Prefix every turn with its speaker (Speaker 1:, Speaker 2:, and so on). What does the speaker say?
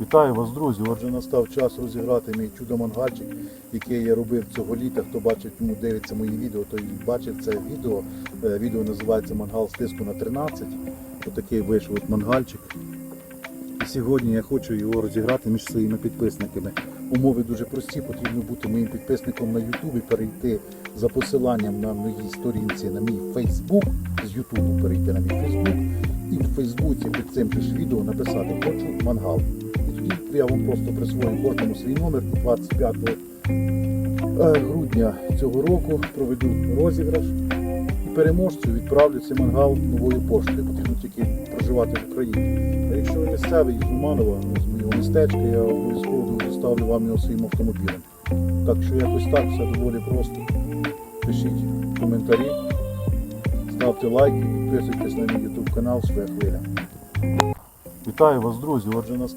Speaker 1: Вітаю вас, друзі! Отже, настав час розіграти мій чудо-мангальчик, який я робив цього літа. Хто бачить, тому дивиться мої відео, той бачив це відео. Е, Відео називається Мангал з тиску на 13. Отакий вийшов от мангальчик. І сьогодні я хочу його розіграти між своїми підписниками. Умови дуже прості, потрібно бути моїм підписником на Ютубі, перейти за посиланням на моїй сторінці, на мій Фейсбук, з Ютубу перейти на мій Фейсбук і в Фейсбуці під цим ж відео написати Хочу мангал. І я вам просто присвою кожному свій номер 25 е, грудня цього року проведу розіграш і переможцю відправлю цей мангал новою поштою. Потрібно тільки проживати в Україні. А якщо ви місцевий з Уманова, з моєго містечка, я обов'язково доставлю вам його своїм автомобілем. Так що якось так, все доволі просто. Пишіть коментарі, ставте лайки, підписуйтесь на мій YouTube канал Своя хвиля. Вітаю вас, друзі! Отже, настав